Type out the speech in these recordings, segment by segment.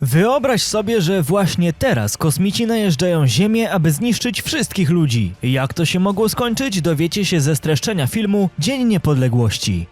Wyobraź sobie, że właśnie teraz kosmici najeżdżają Ziemię, aby zniszczyć wszystkich ludzi. Jak to się mogło skończyć, dowiecie się ze streszczenia filmu Dzień Niepodległości.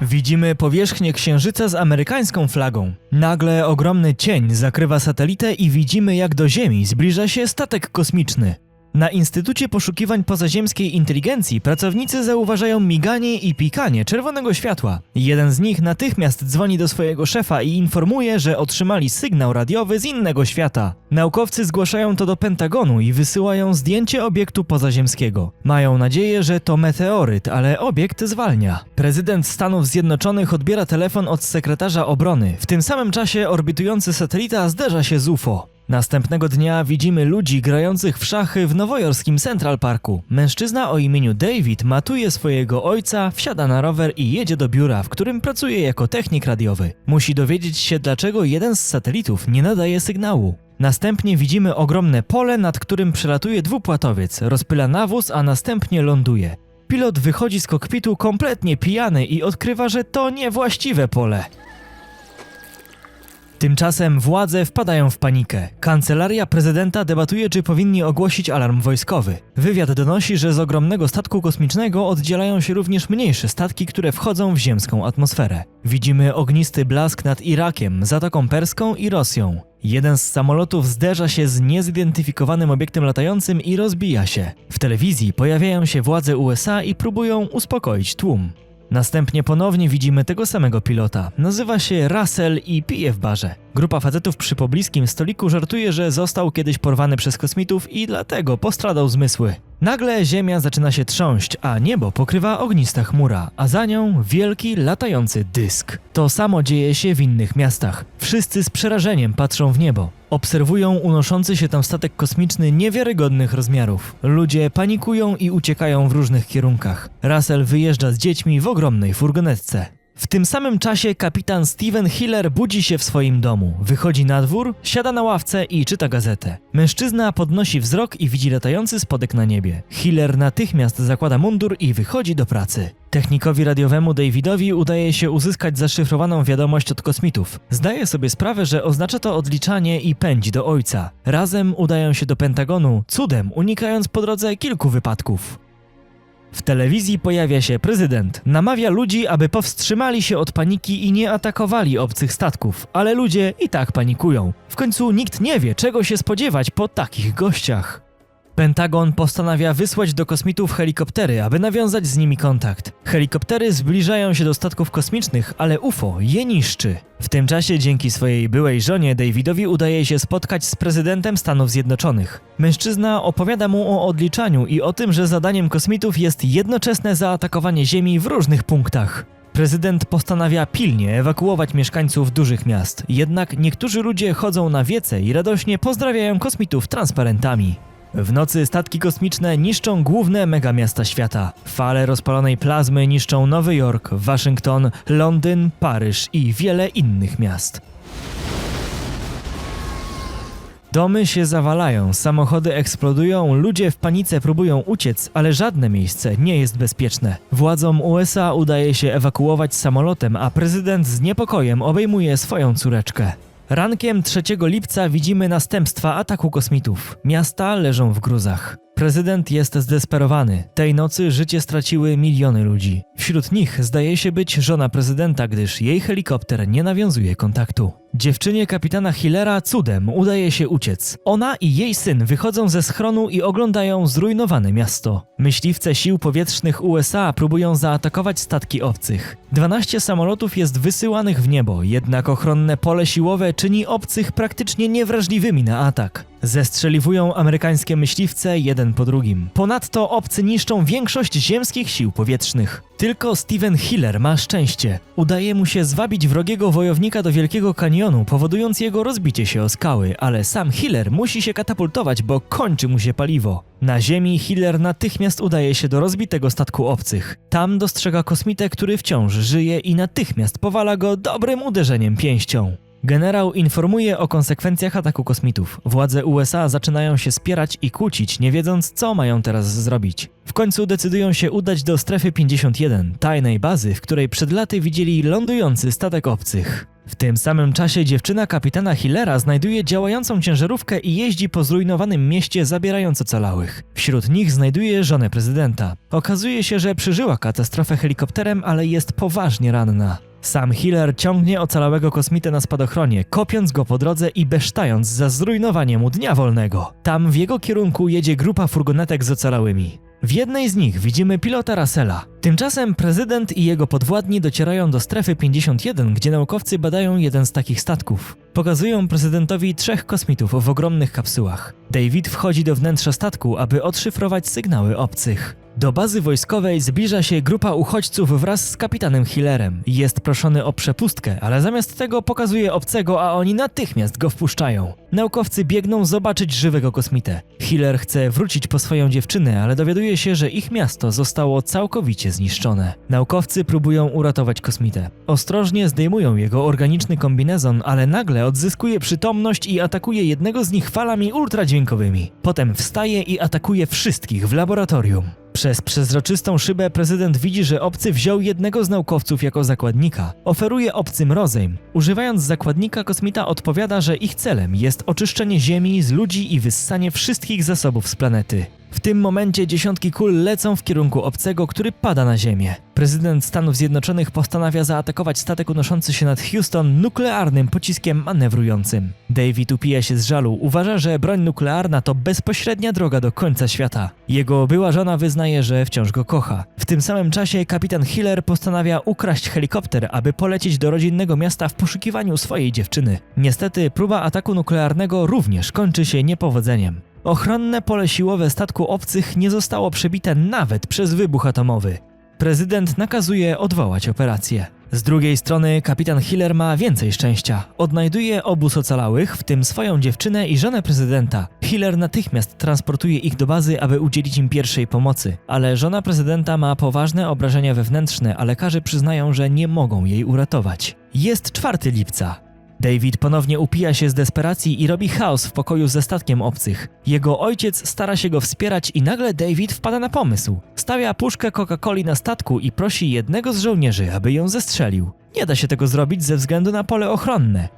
Widzimy powierzchnię Księżyca z amerykańską flagą. Nagle ogromny cień zakrywa satelitę i widzimy jak do Ziemi zbliża się statek kosmiczny. Na Instytucie Poszukiwań Pozaziemskiej Inteligencji pracownicy zauważają miganie i pikanie czerwonego światła. Jeden z nich natychmiast dzwoni do swojego szefa i informuje, że otrzymali sygnał radiowy z innego świata. Naukowcy zgłaszają to do Pentagonu i wysyłają zdjęcie obiektu pozaziemskiego. Mają nadzieję, że to meteoryt, ale obiekt zwalnia. Prezydent Stanów Zjednoczonych odbiera telefon od sekretarza obrony. W tym samym czasie orbitujący satelita zderza się z UFO. Następnego dnia widzimy ludzi grających w szachy w nowojorskim Central Parku. Mężczyzna o imieniu David matuje swojego ojca, wsiada na rower i jedzie do biura, w którym pracuje jako technik radiowy. Musi dowiedzieć się, dlaczego jeden z satelitów nie nadaje sygnału. Następnie widzimy ogromne pole, nad którym przelatuje dwupłatowiec, rozpyla nawóz, a następnie ląduje. Pilot wychodzi z kokpitu kompletnie pijany i odkrywa, że to niewłaściwe pole. Tymczasem władze wpadają w panikę. Kancelaria prezydenta debatuje, czy powinni ogłosić alarm wojskowy. Wywiad donosi, że z ogromnego statku kosmicznego oddzielają się również mniejsze statki, które wchodzą w ziemską atmosferę. Widzimy ognisty blask nad Irakiem, Zatoką Perską i Rosją. Jeden z samolotów zderza się z niezidentyfikowanym obiektem latającym i rozbija się. W telewizji pojawiają się władze USA i próbują uspokoić tłum. Następnie ponownie widzimy tego samego pilota. Nazywa się Russell i pije w barze. Grupa facetów przy pobliskim stoliku żartuje, że został kiedyś porwany przez kosmitów i dlatego postradał zmysły. Nagle Ziemia zaczyna się trząść, a niebo pokrywa ognista chmura, a za nią wielki latający dysk. To samo dzieje się w innych miastach. Wszyscy z przerażeniem patrzą w niebo. Obserwują unoszący się tam statek kosmiczny niewiarygodnych rozmiarów. Ludzie panikują i uciekają w różnych kierunkach. Russell wyjeżdża z dziećmi w ogromnej furgonetce. W tym samym czasie kapitan Steven Hiller budzi się w swoim domu. Wychodzi na dwór, siada na ławce i czyta gazetę. Mężczyzna podnosi wzrok i widzi latający spodek na niebie. Hiller natychmiast zakłada mundur i wychodzi do pracy. Technikowi radiowemu Davidowi udaje się uzyskać zaszyfrowaną wiadomość od kosmitów. Zdaje sobie sprawę, że oznacza to odliczanie i pędzi do ojca. Razem udają się do Pentagonu, cudem unikając po drodze kilku wypadków. W telewizji pojawia się prezydent. Namawia ludzi, aby powstrzymali się od paniki i nie atakowali obcych statków, ale ludzie i tak panikują. W końcu nikt nie wie, czego się spodziewać po takich gościach. Pentagon postanawia wysłać do kosmitów helikoptery, aby nawiązać z nimi kontakt. Helikoptery zbliżają się do statków kosmicznych, ale UFO je niszczy. W tym czasie dzięki swojej byłej żonie Davidowi udaje się spotkać z prezydentem Stanów Zjednoczonych. Mężczyzna opowiada mu o odliczaniu i o tym, że zadaniem kosmitów jest jednoczesne zaatakowanie Ziemi w różnych punktach. Prezydent postanawia pilnie ewakuować mieszkańców dużych miast, jednak niektórzy ludzie chodzą na wiece i radośnie pozdrawiają kosmitów transparentami. W nocy statki kosmiczne niszczą główne megamiasta świata. Fale rozpalonej plazmy niszczą Nowy Jork, Waszyngton, Londyn, Paryż i wiele innych miast. Domy się zawalają, samochody eksplodują, ludzie w panice próbują uciec, ale żadne miejsce nie jest bezpieczne. Władzom USA udaje się ewakuować samolotem, a prezydent z niepokojem obejmuje swoją córeczkę. Rankiem 3 lipca widzimy następstwa ataku kosmitów. Miasta leżą w gruzach. Prezydent jest zdesperowany. Tej nocy życie straciły miliony ludzi. Wśród nich zdaje się być żona prezydenta, gdyż jej helikopter nie nawiązuje kontaktu. Dziewczynie kapitana Hillera cudem udaje się uciec. Ona i jej syn wychodzą ze schronu i oglądają zrujnowane miasto. Myśliwce sił powietrznych USA próbują zaatakować statki obcych. 12 samolotów jest wysyłanych w niebo, jednak ochronne pole siłowe czyni obcych praktycznie niewrażliwymi na atak. Zestrzeliwują amerykańskie myśliwce jeden po drugim. Ponadto obcy niszczą większość ziemskich sił powietrznych. Tylko Steven Hiller ma szczęście. Udaje mu się zwabić wrogiego wojownika do Wielkiego Kanionu, powodując jego rozbicie się o skały, ale sam Hiller musi się katapultować, bo kończy mu się paliwo. Na ziemi Hiller natychmiast udaje się do rozbitego statku obcych. Tam dostrzega kosmitę, który wciąż żyje i natychmiast powala go dobrym uderzeniem pięścią. Generał informuje o konsekwencjach ataku kosmitów. Władze USA zaczynają się spierać i kłócić, nie wiedząc, co mają teraz zrobić. W końcu decydują się udać do strefy 51, tajnej bazy, w której przed laty widzieli lądujący statek obcych. W tym samym czasie dziewczyna kapitana Hillera znajduje działającą ciężarówkę i jeździ po zrujnowanym mieście, zabierając ocalałych. Wśród nich znajduje żonę prezydenta. Okazuje się, że przeżyła katastrofę helikopterem, ale jest poważnie ranna. Sam Hiller ciągnie ocalałego kosmitę na spadochronie, kopiąc go po drodze i besztając za zrujnowanie mu dnia wolnego. Tam w jego kierunku jedzie grupa furgonetek z ocalałymi. W jednej z nich widzimy pilota Russella. Tymczasem prezydent i jego podwładni docierają do strefy 51, gdzie naukowcy badają jeden z takich statków. Pokazują prezydentowi trzech kosmitów w ogromnych kapsułach. David wchodzi do wnętrza statku, aby odszyfrować sygnały obcych. Do bazy wojskowej zbliża się grupa uchodźców wraz z kapitanem Hillerem. Jest proszony o przepustkę, ale zamiast tego pokazuje obcego, a oni natychmiast go wpuszczają. Naukowcy biegną zobaczyć żywego kosmitę. Hiller chce wrócić po swoją dziewczynę, ale dowiaduje się, że ich miasto zostało całkowicie zniszczone. Naukowcy próbują uratować kosmitę. Ostrożnie zdejmują jego organiczny kombinezon, ale nagle odzyskuje przytomność i atakuje jednego z nich falami ultradźwiękowymi. Potem wstaje i atakuje wszystkich w laboratorium. Przez przezroczystą szybę prezydent widzi, że obcy wziął jednego z naukowców jako zakładnika. Oferuje obcym rozejm. Używając zakładnika, kosmita odpowiada, że ich celem jest oczyszczenie Ziemi z ludzi i wyssanie wszystkich zasobów z planety. W tym momencie dziesiątki kul lecą w kierunku obcego, który pada na ziemię. Prezydent Stanów Zjednoczonych postanawia zaatakować statek unoszący się nad Houston nuklearnym pociskiem manewrującym. David upija się z żalu, uważa, że broń nuklearna to bezpośrednia droga do końca świata. Jego była żona wyznaje, że wciąż go kocha. W tym samym czasie kapitan Hiller postanawia ukraść helikopter, aby polecieć do rodzinnego miasta w poszukiwaniu swojej dziewczyny. Niestety próba ataku nuklearnego również kończy się niepowodzeniem. Ochronne pole siłowe statku obcych nie zostało przebite nawet przez wybuch atomowy. Prezydent nakazuje odwołać operację. Z drugiej strony kapitan Hiller ma więcej szczęścia. Odnajduje obóz ocalałych, w tym swoją dziewczynę i żonę prezydenta. Hiller natychmiast transportuje ich do bazy, aby udzielić im pierwszej pomocy, ale żona prezydenta ma poważne obrażenia wewnętrzne, a lekarze przyznają, że nie mogą jej uratować. Jest 4 lipca. David ponownie upija się z desperacji i robi chaos w pokoju ze statkiem obcych. Jego ojciec stara się go wspierać i nagle David wpada na pomysł. Stawia puszkę Coca-Coli na statku i prosi jednego z żołnierzy, aby ją zestrzelił. Nie da się tego zrobić ze względu na pole ochronne.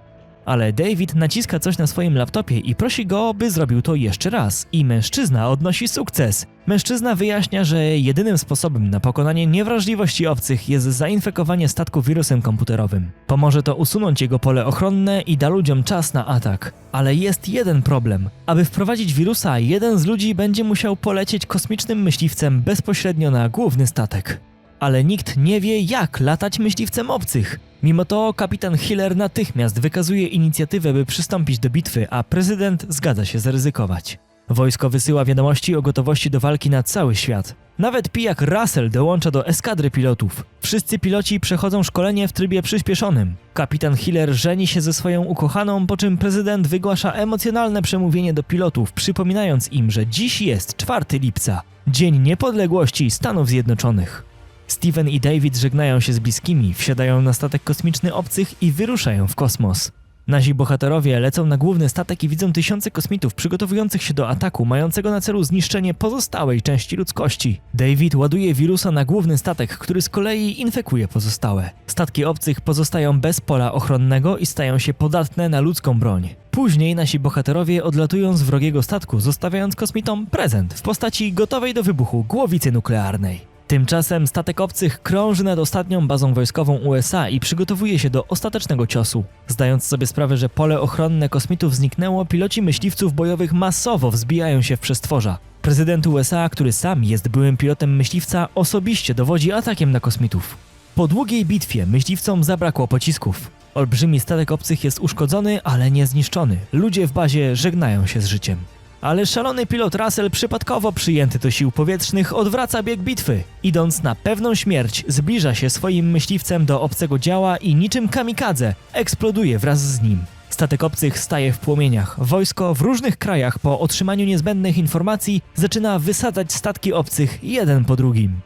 Ale David naciska coś na swoim laptopie i prosi go, by zrobił to jeszcze raz. I mężczyzna odnosi sukces. Mężczyzna wyjaśnia, że jedynym sposobem na pokonanie niewrażliwości obcych jest zainfekowanie statku wirusem komputerowym. Pomoże to usunąć jego pole ochronne i da ludziom czas na atak. Ale jest jeden problem. Aby wprowadzić wirusa, jeden z ludzi będzie musiał polecieć kosmicznym myśliwcem bezpośrednio na główny statek. Ale nikt nie wie, jak latać myśliwcem obcych. Mimo to kapitan Hiller natychmiast wykazuje inicjatywę, by przystąpić do bitwy, a prezydent zgadza się zaryzykować. Wojsko wysyła wiadomości o gotowości do walki na cały świat. Nawet pijak Russell dołącza do eskadry pilotów. Wszyscy piloci przechodzą szkolenie w trybie przyspieszonym. Kapitan Hiller żeni się ze swoją ukochaną, po czym prezydent wygłasza emocjonalne przemówienie do pilotów, przypominając im, że dziś jest 4 lipca, Dzień Niepodległości Stanów Zjednoczonych. Steven i David żegnają się z bliskimi, wsiadają na statek kosmiczny obcych i wyruszają w kosmos. Nasi bohaterowie lecą na główny statek i widzą tysiące kosmitów przygotowujących się do ataku, mającego na celu zniszczenie pozostałej części ludzkości. David ładuje wirusa na główny statek, który z kolei infekuje pozostałe. Statki obcych pozostają bez pola ochronnego i stają się podatne na ludzką broń. Później nasi bohaterowie odlatują z wrogiego statku, zostawiając kosmitom prezent w postaci gotowej do wybuchu głowicy nuklearnej. Tymczasem statek obcych krąży nad ostatnią bazą wojskową USA i przygotowuje się do ostatecznego ciosu. Zdając sobie sprawę, że pole ochronne kosmitów zniknęło, piloci myśliwców bojowych masowo wzbijają się w przestworza. Prezydent USA, który sam jest byłym pilotem myśliwca, osobiście dowodzi atakiem na kosmitów. Po długiej bitwie myśliwcom zabrakło pocisków. Olbrzymi statek obcych jest uszkodzony, ale nie zniszczony. Ludzie w bazie żegnają się z życiem. Ale szalony pilot Russell, przypadkowo przyjęty do sił powietrznych, odwraca bieg bitwy. Idąc na pewną śmierć, zbliża się swoim myśliwcem do obcego działa i niczym kamikadze eksploduje wraz z nim. Statek obcych staje w płomieniach. Wojsko w różnych krajach po otrzymaniu niezbędnych informacji zaczyna wysadzać statki obcych jeden po drugim.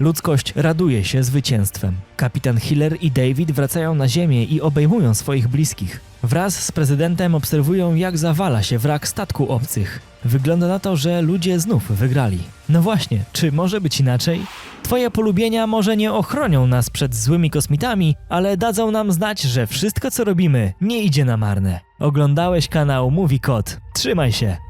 Ludzkość raduje się zwycięstwem. Kapitan Hiller i David wracają na Ziemię i obejmują swoich bliskich. Wraz z prezydentem obserwują, jak zawala się wrak statku obcych. Wygląda na to, że ludzie znów wygrali. No właśnie, czy może być inaczej? Twoje polubienia może nie ochronią nas przed złymi kosmitami, ale dadzą nam znać, że wszystko co robimy nie idzie na marne. Oglądałeś kanał Mówi Kot. Trzymaj się!